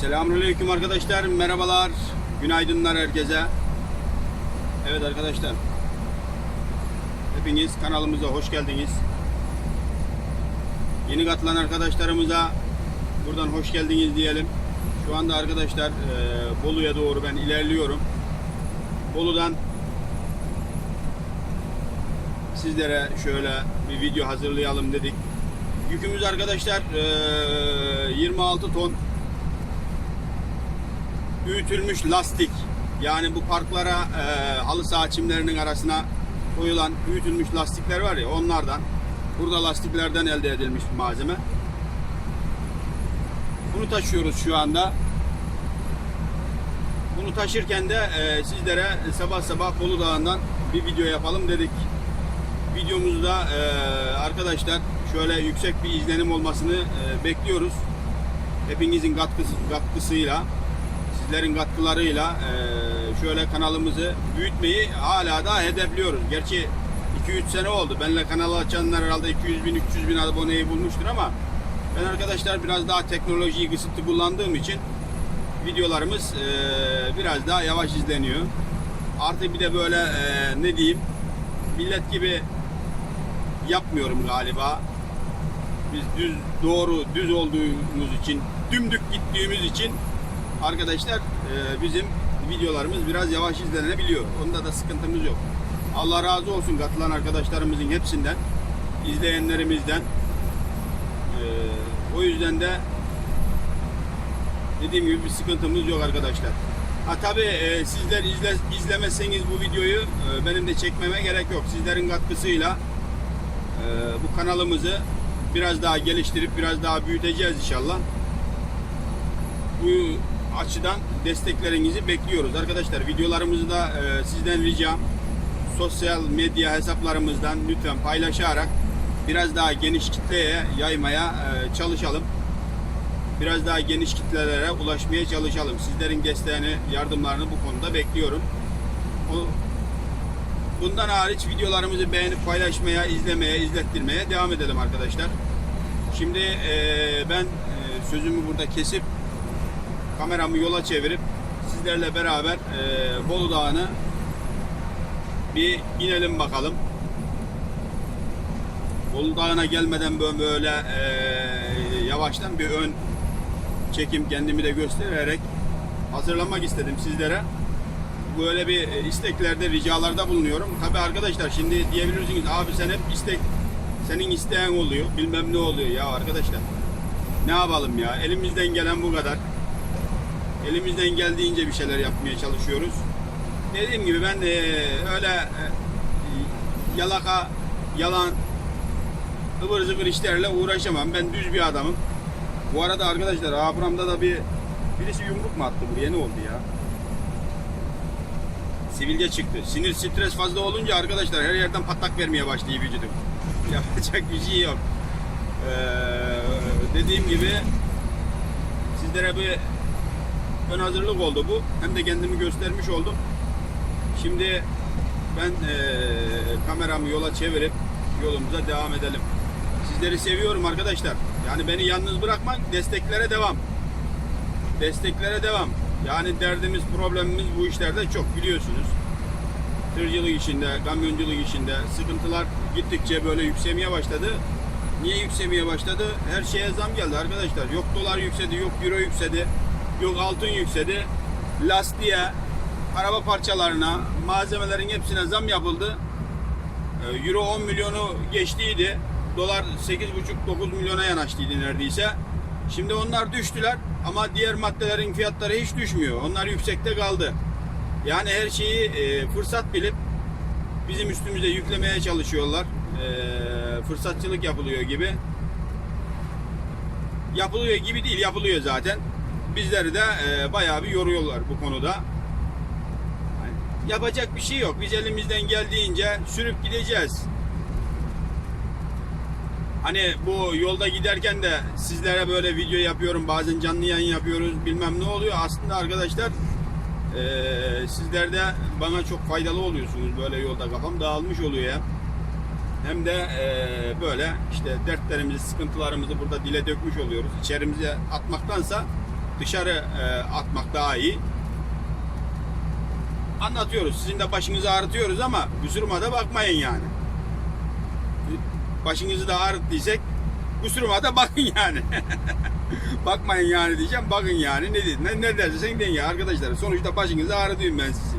Selamünaleyküm arkadaşlar. Merhabalar. Günaydınlar herkese. Evet arkadaşlar. Hepiniz kanalımıza hoş geldiniz. Yeni katılan arkadaşlarımıza buradan hoş geldiniz diyelim. Şu anda arkadaşlar e, Bolu'ya doğru ben ilerliyorum. Bolu'dan sizlere şöyle bir video hazırlayalım dedik. Yükümüz arkadaşlar e, 26 ton büyütülmüş lastik. Yani bu parklara e, halı saha çimlerinin arasına koyulan büyütülmüş lastikler var ya onlardan burada lastiklerden elde edilmiş bir malzeme. Bunu taşıyoruz şu anda. Bunu taşırken de e, sizlere sabah sabah Bolu Dağı'ndan bir video yapalım dedik. Videomuzda e, arkadaşlar şöyle yüksek bir izlenim olmasını e, bekliyoruz. Hepinizin katkısı, katkısıyla sizlerin katkılarıyla e, şöyle kanalımızı büyütmeyi hala da hedefliyoruz. Gerçi 2-3 sene oldu. Benle kanal açanlar herhalde 200 bin 300 bin aboneyi bulmuştur ama ben arkadaşlar biraz daha teknolojiyi kısıtlı kullandığım için videolarımız e, biraz daha yavaş izleniyor. Artı bir de böyle e, ne diyeyim millet gibi yapmıyorum galiba. Biz düz doğru düz olduğumuz için dümdük gittiğimiz için arkadaşlar e, bizim videolarımız biraz yavaş izlenebiliyor. Onda da sıkıntımız yok. Allah razı olsun katılan arkadaşlarımızın hepsinden, izleyenlerimizden. E, o yüzden de dediğim gibi bir sıkıntımız yok arkadaşlar. Ha tabi e, sizler izle, izlemezseniz bu videoyu e, benim de çekmeme gerek yok. Sizlerin katkısıyla e, bu kanalımızı biraz daha geliştirip biraz daha büyüteceğiz inşallah. Bu açıdan desteklerinizi bekliyoruz. Arkadaşlar videolarımızı da e, sizden ricam sosyal medya hesaplarımızdan lütfen paylaşarak biraz daha geniş kitleye yaymaya e, çalışalım. Biraz daha geniş kitlelere ulaşmaya çalışalım. Sizlerin desteğini, yardımlarını bu konuda bekliyorum. O, bundan hariç videolarımızı beğenip paylaşmaya, izlemeye, izlettirmeye devam edelim arkadaşlar. Şimdi e, ben e, sözümü burada kesip kameramı yola çevirip sizlerle beraber e, Bolu Dağı'nı bir inelim bakalım. Bolu Dağı'na gelmeden böyle, e, yavaştan bir ön çekim kendimi de göstererek hazırlamak istedim sizlere. Böyle bir isteklerde, ricalarda bulunuyorum. Tabi arkadaşlar şimdi diyebilirsiniz abi sen hep istek, senin isteğin oluyor, bilmem ne oluyor ya arkadaşlar. Ne yapalım ya, elimizden gelen bu kadar elimizden geldiğince bir şeyler yapmaya çalışıyoruz. Dediğim gibi ben de öyle e, yalaka, yalan, ıvır zıvır işlerle uğraşamam. Ben düz bir adamım. Bu arada arkadaşlar Abraham'da da bir birisi yumruk mu attı buraya ne oldu ya? Sivilce çıktı. Sinir stres fazla olunca arkadaşlar her yerden patlak vermeye başlıyor vücudum. Yapacak bir şey yok. Ee, dediğim gibi sizlere bir ön hazırlık oldu bu. Hem de kendimi göstermiş oldum. Şimdi ben e, kameramı yola çevirip yolumuza devam edelim. Sizleri seviyorum arkadaşlar. Yani beni yalnız bırakmayın. Desteklere devam. Desteklere devam. Yani derdimiz, problemimiz bu işlerde çok biliyorsunuz. Tırcılık işinde, kamyonculuk işinde sıkıntılar gittikçe böyle yükselmeye başladı. Niye yükselmeye başladı? Her şeye zam geldi arkadaşlar. Yok dolar yükseldi, yok euro yükseldi. Yok altın yükseldi. Lastiğe, araba parçalarına, malzemelerin hepsine zam yapıldı. Ee, Euro 10 milyonu geçtiydi. Dolar 8,5-9 milyona yanaştıydı neredeyse. Şimdi onlar düştüler ama diğer maddelerin fiyatları hiç düşmüyor. Onlar yüksekte kaldı. Yani her şeyi e, fırsat bilip bizim üstümüze yüklemeye çalışıyorlar. E, fırsatçılık yapılıyor gibi. Yapılıyor gibi değil, yapılıyor zaten bizleri de e, bayağı bir yoruyorlar bu konuda. Yani yapacak bir şey yok. Biz elimizden geldiğince sürüp gideceğiz. Hani bu yolda giderken de sizlere böyle video yapıyorum, bazen canlı yayın yapıyoruz, bilmem ne oluyor. Aslında arkadaşlar e, sizler de bana çok faydalı oluyorsunuz böyle yolda. Kafam dağılmış oluyor ya. Hem de e, böyle işte dertlerimizi, sıkıntılarımızı burada dile dökmüş oluyoruz. İçerimize atmaktansa dışarı e, atmak daha iyi. Anlatıyoruz. Sizin de başınızı ağrıtıyoruz ama kusuruma da bakmayın yani. Başınızı da ağrıttıysak kusuruma da bakın yani. bakmayın yani diyeceğim. Bakın yani. Ne, ne, ne dersen deyin ya arkadaşlar. Sonuçta başınızı ağrıtıyorum ben sizi.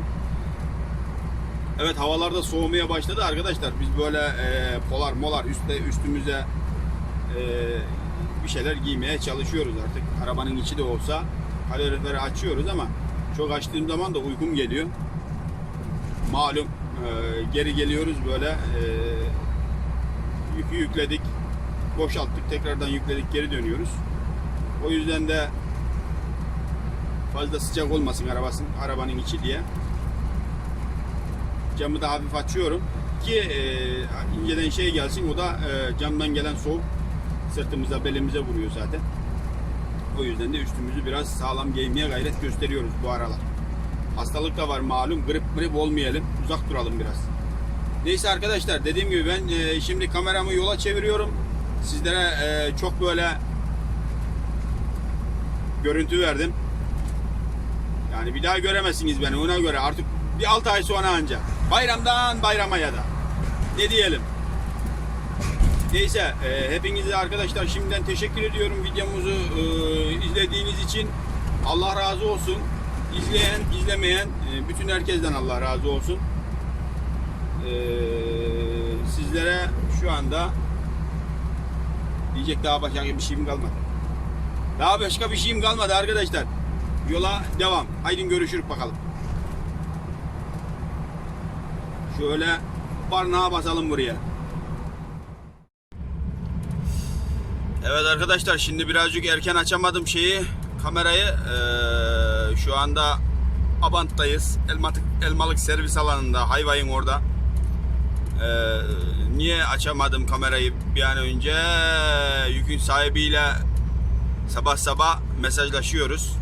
Evet havalarda soğumaya başladı arkadaşlar. Biz böyle e, polar molar üstte üstümüze e, bir şeyler giymeye çalışıyoruz artık. Arabanın içi de olsa kalorifer'i açıyoruz ama çok açtığım zaman da uykum geliyor. Malum e, geri geliyoruz böyle e, yükü yükledik, boşalttık, tekrardan yükledik, geri dönüyoruz. O yüzden de fazla sıcak olmasın arabasın, arabanın içi diye camı da hafif açıyorum ki e, inceden şey gelsin o da e, camdan gelen soğuk sırtımıza belimize vuruyor zaten. O yüzden de üstümüzü biraz sağlam giymeye gayret gösteriyoruz bu aralar. Hastalık da var malum. Grip grip olmayalım. Uzak duralım biraz. Neyse arkadaşlar dediğim gibi ben e, şimdi kameramı yola çeviriyorum. Sizlere e, çok böyle görüntü verdim. Yani bir daha göremezsiniz beni ona göre artık bir 6 ay sonra anca. Bayramdan bayrama ya da. Ne diyelim. Neyse e, hepinize arkadaşlar şimdiden teşekkür ediyorum videomuzu e, izlediğiniz için. Allah razı olsun. İzleyen, izlemeyen e, bütün herkesten Allah razı olsun. E, sizlere şu anda diyecek daha başka bir şeyim kalmadı. Daha başka bir şeyim kalmadı arkadaşlar. Yola devam. Haydi görüşürüz bakalım. Şöyle barnağa basalım buraya. Evet arkadaşlar şimdi birazcık erken açamadım şeyi kamerayı. Ee, şu anda Abant'tayız. Elmalık, Elmalık servis alanında Hayvay'ın orada. Ee, niye açamadım kamerayı bir an önce? Yükün sahibiyle sabah sabah mesajlaşıyoruz.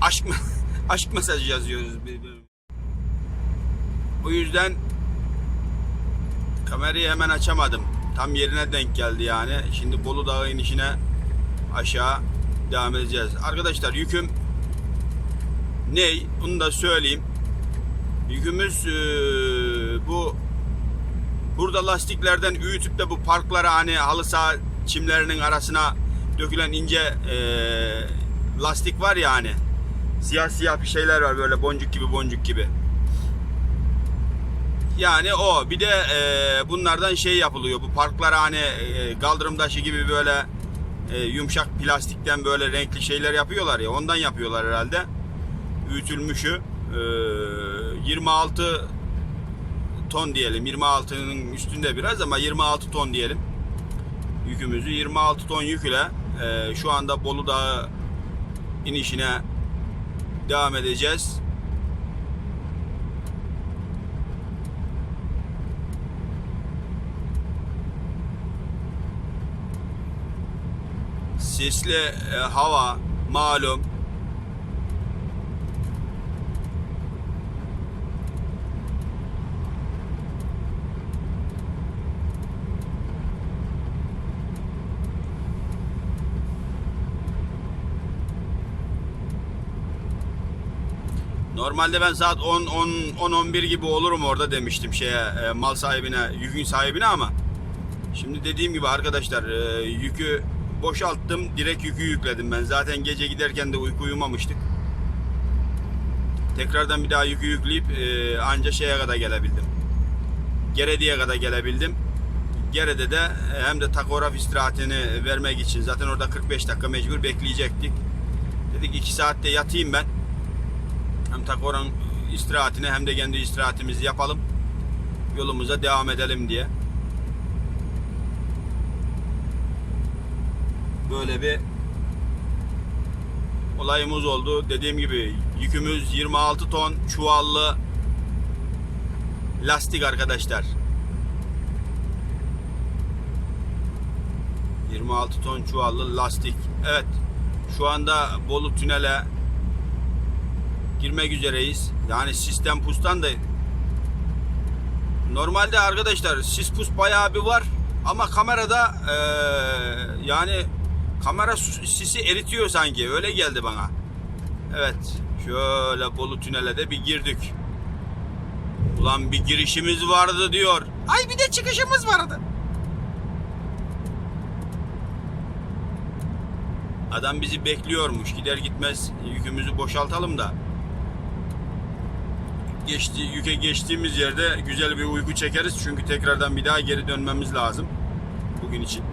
Aşk aşk mesajı yazıyoruz o yüzden kamerayı hemen açamadım tam yerine denk geldi yani. Şimdi Bolu Dağı inişine aşağı devam edeceğiz. Arkadaşlar yüküm ney? Onu da söyleyeyim. Yükümüz eee, bu burada lastiklerden üyütüp de bu parklara hani halı saha çimlerinin arasına dökülen ince eee, lastik var ya hani siyah siyah bir şeyler var böyle boncuk gibi boncuk gibi. Yani o. Bir de e, bunlardan şey yapılıyor. Bu parklara hani e, kaldırım taşı gibi böyle e, yumuşak plastikten böyle renkli şeyler yapıyorlar ya. Ondan yapıyorlar herhalde. Üyütülmüşü. E, 26 ton diyelim. 26'nın üstünde biraz ama 26 ton diyelim. Yükümüzü 26 ton yük ile e, şu anda Bolu Dağı inişine devam edeceğiz. Sisli e, hava malum. Normalde ben saat 10 10 10 11 gibi olurum orada demiştim şeye e, mal sahibine, yükün sahibine ama şimdi dediğim gibi arkadaşlar e, yükü boşalttım. Direkt yükü yükledim ben. Zaten gece giderken de uyku uyumamıştık. Tekrardan bir daha yükü yükleyip e, anca şeye kadar gelebildim. Gerediye kadar gelebildim. Gerede de e, hem de takograf istirahatini vermek için zaten orada 45 dakika mecbur bekleyecektik. Dedik 2 saatte yatayım ben. Hem takograf istirahatini hem de kendi istirahatimizi yapalım. Yolumuza devam edelim diye. Böyle bir olayımız oldu. Dediğim gibi yükümüz 26 ton çuvallı lastik arkadaşlar. 26 ton çuvallı lastik. Evet. Şu anda Bolu tünele girmek üzereyiz. Yani sistem pustan da normalde arkadaşlar sis pus bayağı bir var ama kamerada eee, yani kamera sisi eritiyor sanki. Öyle geldi bana. Evet. Şöyle Bolu Tünel'e de bir girdik. Ulan bir girişimiz vardı diyor. Ay bir de çıkışımız vardı. Adam bizi bekliyormuş. Gider gitmez yükümüzü boşaltalım da. Geçti, yüke geçtiğimiz yerde güzel bir uyku çekeriz. Çünkü tekrardan bir daha geri dönmemiz lazım. Bugün için.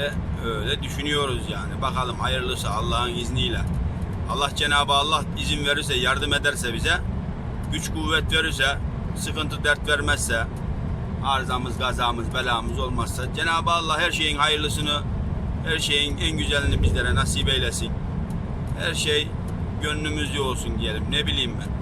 de öyle düşünüyoruz yani. Bakalım hayırlısı Allah'ın izniyle. Allah Cenabı Allah izin verirse, yardım ederse bize, güç kuvvet verirse, sıkıntı dert vermezse, arızamız, gazamız, belamız olmazsa Cenabı Allah her şeyin hayırlısını, her şeyin en güzelini bizlere nasip eylesin. Her şey gönlümüzce olsun diyelim. Ne bileyim ben.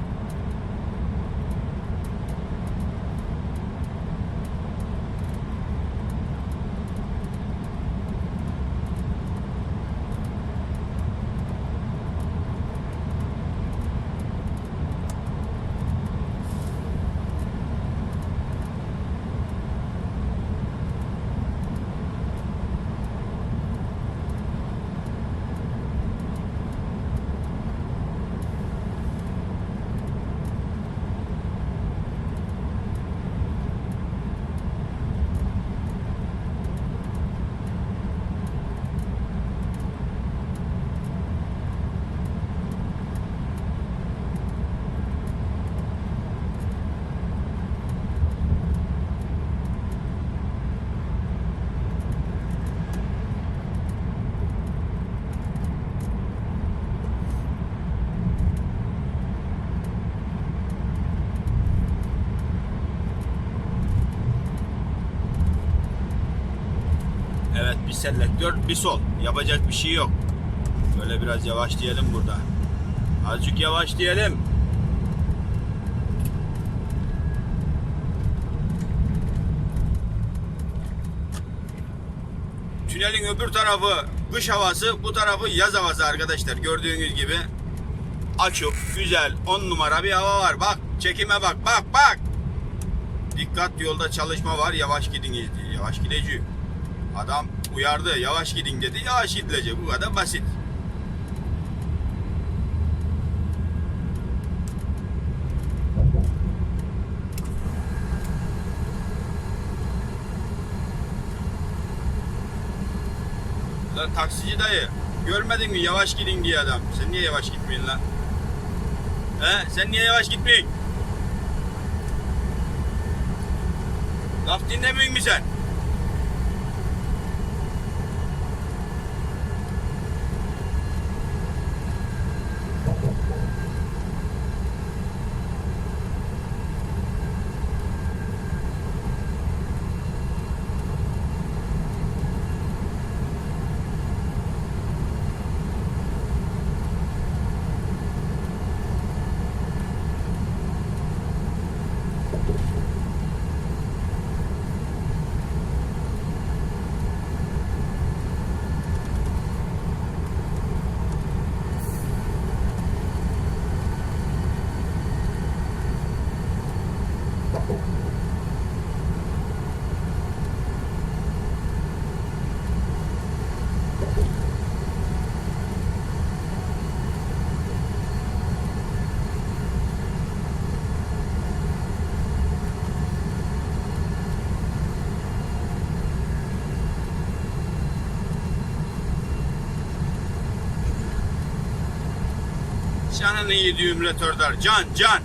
Evet bir selektör bir sol. Yapacak bir şey yok. Böyle biraz yavaş diyelim burada. Azıcık yavaş diyelim. Tünelin öbür tarafı kış havası, bu tarafı yaz havası arkadaşlar. Gördüğünüz gibi açık, güzel, on numara bir hava var. Bak, çekime bak, bak, bak. Dikkat yolda çalışma var, yavaş gidin diye. Yavaş gideceğim. Adam uyardı, yavaş gidin dedi, yavaş gidilecek. Bu kadar basit. Lan taksici dayı, görmedin mi yavaş gidin diye adam. Sen niye yavaş gitmiyorsun lan? He, sen niye yavaş gitmiyorsun? Laf dinlemiyor musun sen? Canını yediğim retardar. Can, can.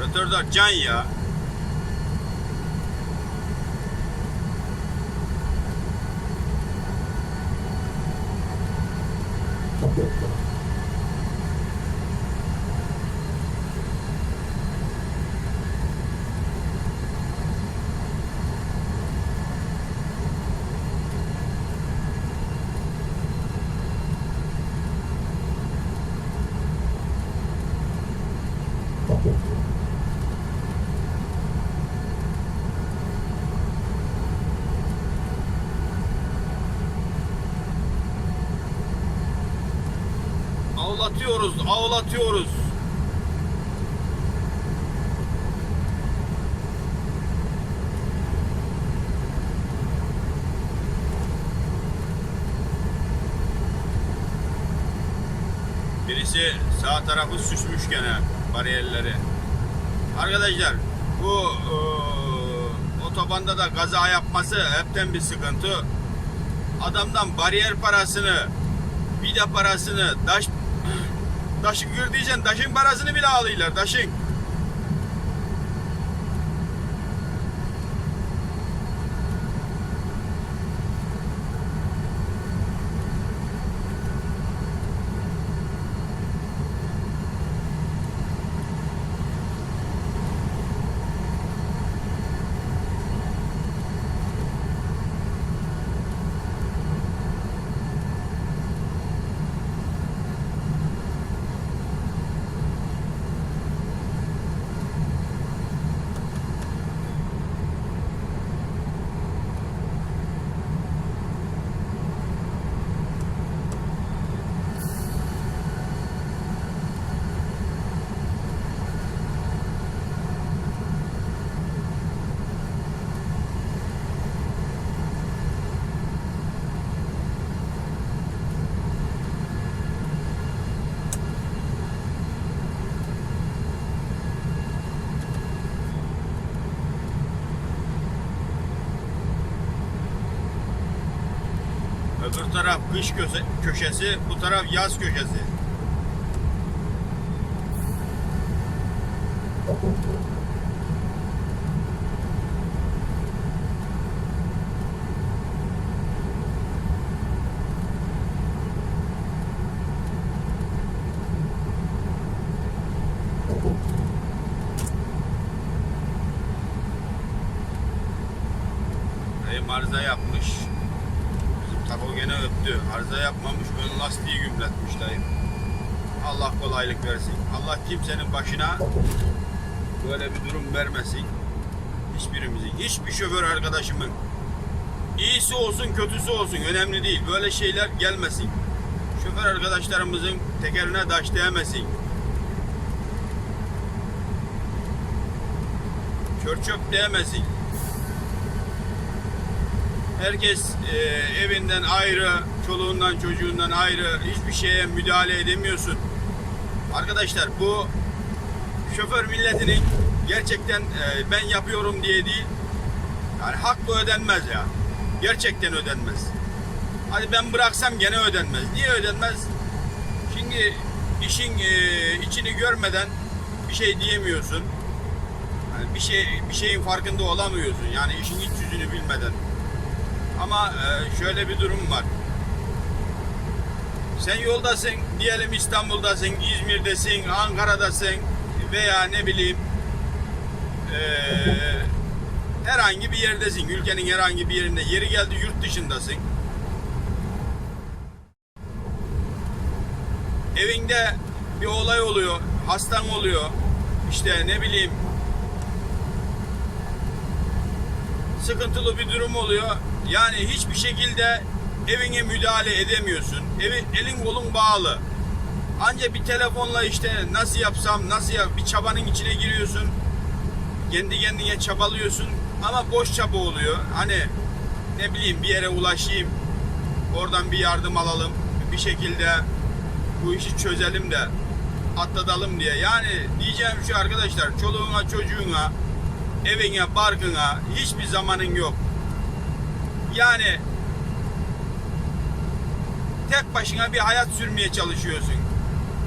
Retardar can ya. Allah Birisi sağ tarafı süsmüş gene bariyerleri. Arkadaşlar bu e, otobanda da kaza yapması hepten bir sıkıntı. Adamdan bariyer parasını, vida parasını, daş taşı gür diyeceksin, taşın parasını bile alıyorlar, taşın. Öbür taraf kış köşesi, bu taraf yaz köşesi. Dayım arıza yapmış. Bizim taco gene öptü. Arıza yapmamış, ön lastiği gümletmiş dayım. Allah kolaylık versin. Allah kimsenin başına böyle bir durum vermesin. Hiçbirimizin, hiçbir şoför arkadaşımın iyisi olsun kötüsü olsun önemli değil. Böyle şeyler gelmesin. Şoför arkadaşlarımızın tekerine taş değmesin. Kör çöp değmesin. Herkes e, evinden ayrı, çoluğundan çocuğundan ayrı hiçbir şeye müdahale edemiyorsun. Arkadaşlar bu şoför milletinin gerçekten e, ben yapıyorum diye değil. Yani hakkı ödenmez ya. Gerçekten ödenmez. Hadi ben bıraksam gene ödenmez. Niye ödenmez? Çünkü işin e, içini görmeden bir şey diyemiyorsun. Yani bir şey bir şeyin farkında olamıyorsun. Yani işin iç yüzünü bilmeden. Ama e, şöyle bir durum var. Sen yoldasın, diyelim İstanbul'dasın, İzmir'desin, Ankara'dasın veya ne bileyim e, herhangi bir yerdesin. Ülkenin herhangi bir yerinde. Yeri geldi yurt dışındasın. Evinde bir olay oluyor, hastan oluyor. İşte ne bileyim sıkıntılı bir durum oluyor. Yani hiçbir şekilde evine müdahale edemiyorsun. Evi, elin kolun bağlı. Anca bir telefonla işte nasıl yapsam, nasıl yap, bir çabanın içine giriyorsun. Kendi kendine çabalıyorsun ama boş çaba oluyor. Hani ne bileyim bir yere ulaşayım, oradan bir yardım alalım, bir şekilde bu işi çözelim de atlatalım diye. Yani diyeceğim şu arkadaşlar, çoluğuna çocuğuna, evine, barkına hiçbir zamanın yok. Yani tek başına bir hayat sürmeye çalışıyorsun.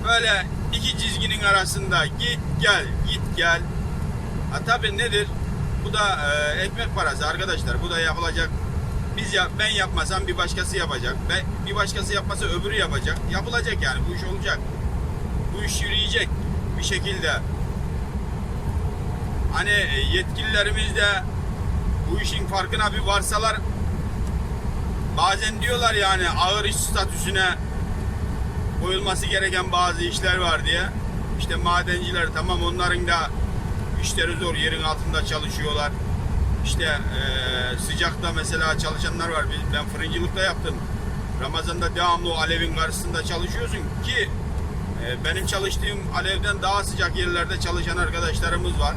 Böyle iki çizginin arasında git gel, git gel. Ha tabii nedir? Bu da e, ekmek parası arkadaşlar. Bu da yapılacak. Biz ya ben yapmasam bir başkası yapacak. Ben bir başkası yapmasa öbürü yapacak. Yapılacak yani bu iş olacak. Bu iş yürüyecek bir şekilde. Hani e, yetkililerimiz de bu işin farkına bir varsalar bazen diyorlar yani ağır iş statüsüne koyulması gereken bazı işler var diye. İşte madenciler tamam onların da işleri zor yerin altında çalışıyorlar. İşte eee, sıcakta mesela çalışanlar var. Biz- Ben fırıncılıkta yaptım. Ramazan'da devamlı o alevin karşısında çalışıyorsun ki E, benim çalıştığım alevden daha sıcak yerlerde çalışan arkadaşlarımız var.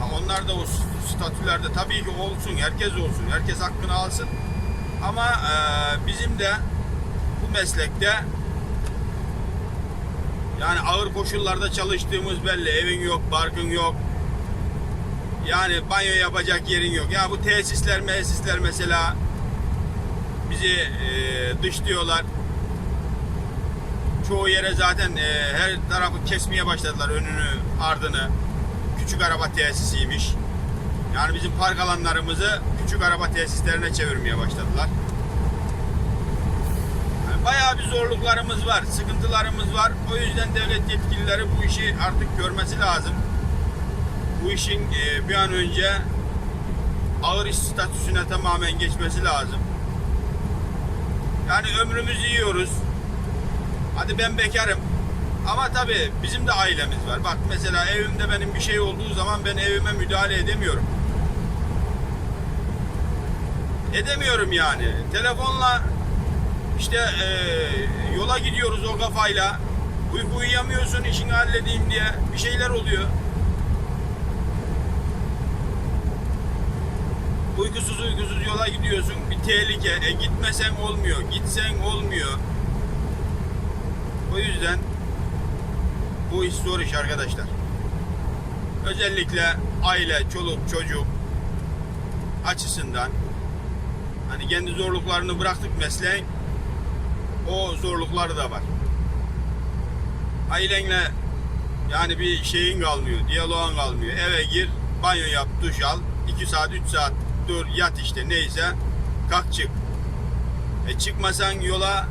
Ha, Onlar da o statülerde tabii ki olsun, herkes olsun, herkes hakkını alsın. Ama e, bizim de bu meslekte yani ağır koşullarda çalıştığımız belli. Evin yok, barkın yok. Yani banyo yapacak yerin yok. Ya bu tesisler, mesisler mesela bizi e, dışlıyorlar. Çoğu yere zaten e, her tarafı kesmeye başladılar önünü, ardını. Küçük araba tesisiymiş. Yani bizim park alanlarımızı küçük araba tesislerine çevirmeye başladılar. Yani bayağı bir zorluklarımız var, sıkıntılarımız var. O yüzden devlet yetkilileri bu işi artık görmesi lazım. Bu işin e, bir an önce ağır iş statüsüne tamamen geçmesi lazım. Yani ömrümüzü yiyoruz. Hadi ben bekarım. Ama tabii bizim de ailemiz var. Bak mesela evimde benim bir şey olduğu zaman ben evime müdahale edemiyorum. Edemiyorum yani. Telefonla işte eee, yola gidiyoruz o kafayla. Uyku uyuyamıyorsun işini halledeyim diye. Bir şeyler oluyor. Uykusuz uykusuz yola gidiyorsun. Bir tehlike. E gitmesen olmuyor. Gitsen olmuyor. O yüzden bu iş zor iş arkadaşlar. Özellikle aile, çoluk, çocuk açısından hani kendi zorluklarını bıraktık mesleğin o zorlukları da var. Ailenle yani bir şeyin kalmıyor, diyaloğun kalmıyor. Eve gir, banyo yap, duş al. 2 saat, 3 saat dur, yat işte neyse. Kalk çık. E çıkmasan yola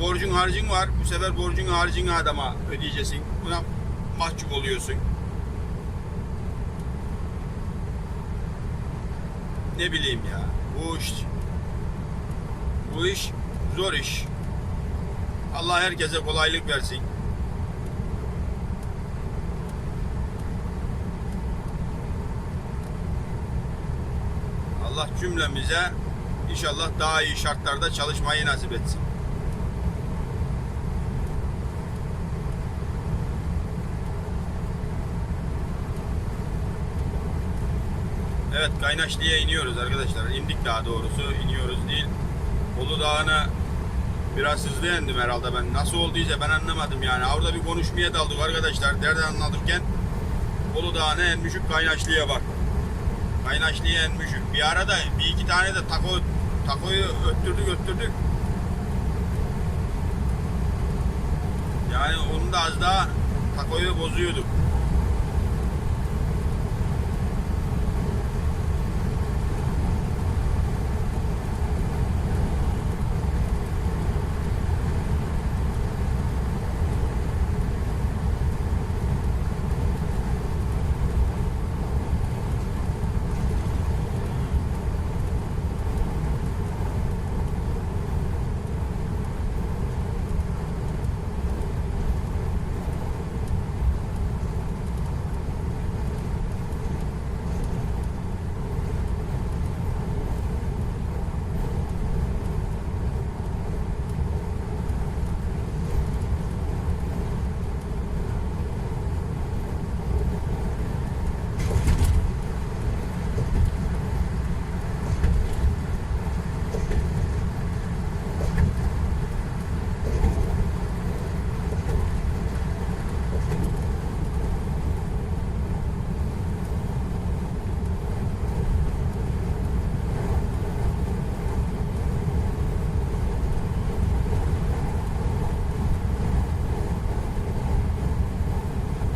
borcun harcın var. Bu sefer borcun harcını adama ödeyeceksin. Buna mahcup oluyorsun. Ne bileyim ya. Bu bu iş zor iş. Allah herkese kolaylık versin. Allah cümlemize inşallah daha iyi şartlarda çalışmayı nasip etsin. Evet Kaynaşlı'ya iniyoruz arkadaşlar. İndik daha doğrusu. iniyoruz değil. Ulu Dağı'na biraz hızlı indim herhalde ben. Nasıl olduysa ben anlamadım yani. Orada bir konuşmaya daldık arkadaşlar. Nereden anladıkken Ulu Dağı'na enmişik Kaynaşlı'ya bak. Kaynaşlı'ya enmişik. Bir arada bir iki tane de tako, takoyu öttürdük öttürdük. Yani onu da az daha takoyu bozuyorduk.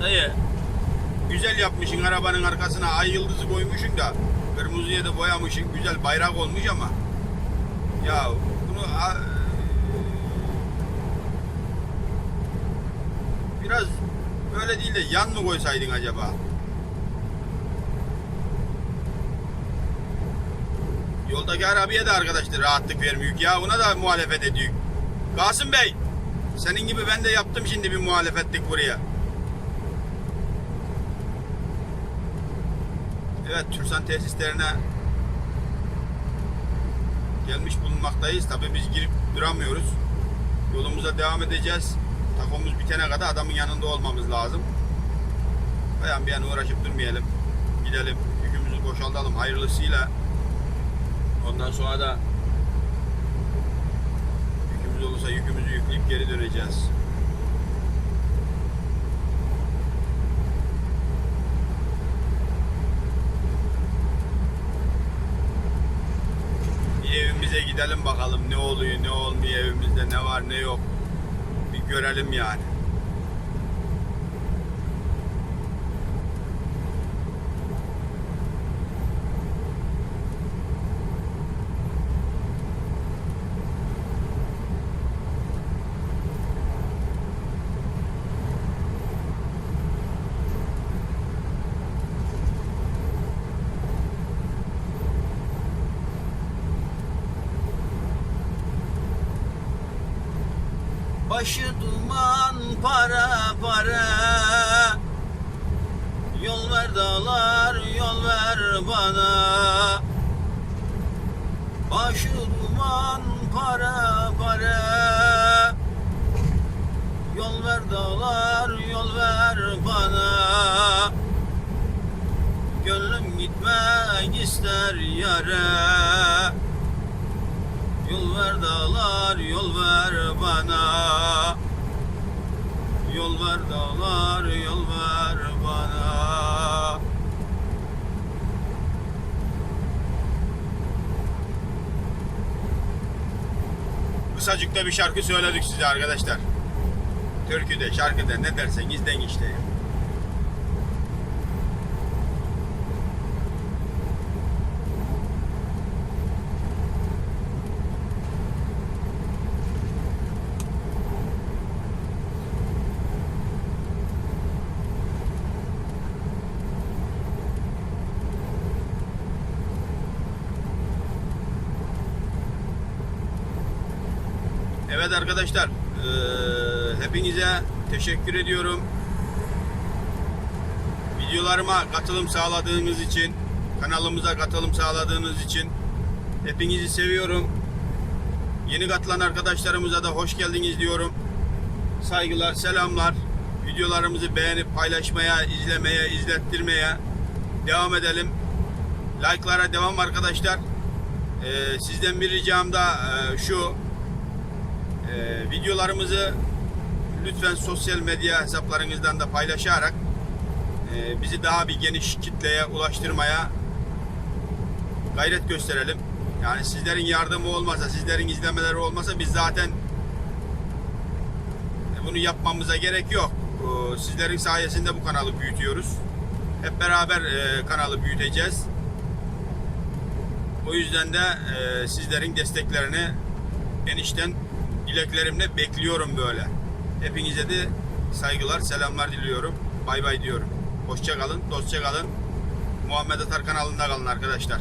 Dayı güzel yapmışsın arabanın arkasına ay yıldızı koymuşsun da kırmızıya da boyamışsın güzel bayrak olmuş ama ya bunu a- biraz öyle değil de yan mı koysaydın acaba? Yoldaki arabaya da arkadaşlar rahatlık vermiyor ya ona da muhalefet ediyor. Kasım Bey senin gibi ben de yaptım şimdi bir muhalefetlik buraya. Evet, Türsan tesislerine gelmiş bulunmaktayız. Tabii biz girip duramıyoruz. Yolumuza devam edeceğiz. takomuz bitene kadar adamın yanında olmamız lazım. Bayan bir an uğraşıp durmayalım. Gidelim, yükümüzü boşaltalım hayırlısıyla. Ondan sonra da yükümüz olursa yükümüzü yükleyip geri döneceğiz. Bir evimize gidelim bakalım ne oluyor ne olmuyor evimizde ne var ne yok. Bir görelim yani. Başı duman para para. Yol ver dağlar yol ver bana. Başı duman para para. Yol ver dağlar yol ver bana. Gönlüm gitmek ister yara Yol ver dağlar yol ver bana Yol ver dağlar yol ver bana Kısacık da bir şarkı söyledik size arkadaşlar. Türküde, şarkıda ne derseniz den işte. Evet arkadaşlar, eee, hepinize teşekkür ediyorum. Videolarıma katılım sağladığınız için, kanalımıza katılım sağladığınız için hepinizi seviyorum. Yeni katılan arkadaşlarımıza da hoş geldiniz diyorum. Saygılar, selamlar. Videolarımızı beğenip paylaşmaya, izlemeye, izlettirmeye devam edelim. Like'lara devam arkadaşlar. Eee, sizden bir ricam da eee, şu. Ee, videolarımızı lütfen sosyal medya hesaplarınızdan da paylaşarak e, bizi daha bir geniş kitleye ulaştırmaya gayret gösterelim. Yani sizlerin yardımı olmasa, sizlerin izlemeleri olmasa biz zaten e, bunu yapmamıza gerek yok. Sizlerin sayesinde bu kanalı büyütüyoruz. Hep beraber e, kanalı büyüteceğiz. O yüzden de e, sizlerin desteklerini enişten dileklerimle bekliyorum böyle. Hepinize de saygılar, selamlar diliyorum. Bay bay diyorum. Hoşça kalın, dostça kalın. Muhammed Atar kanalında kalın arkadaşlar.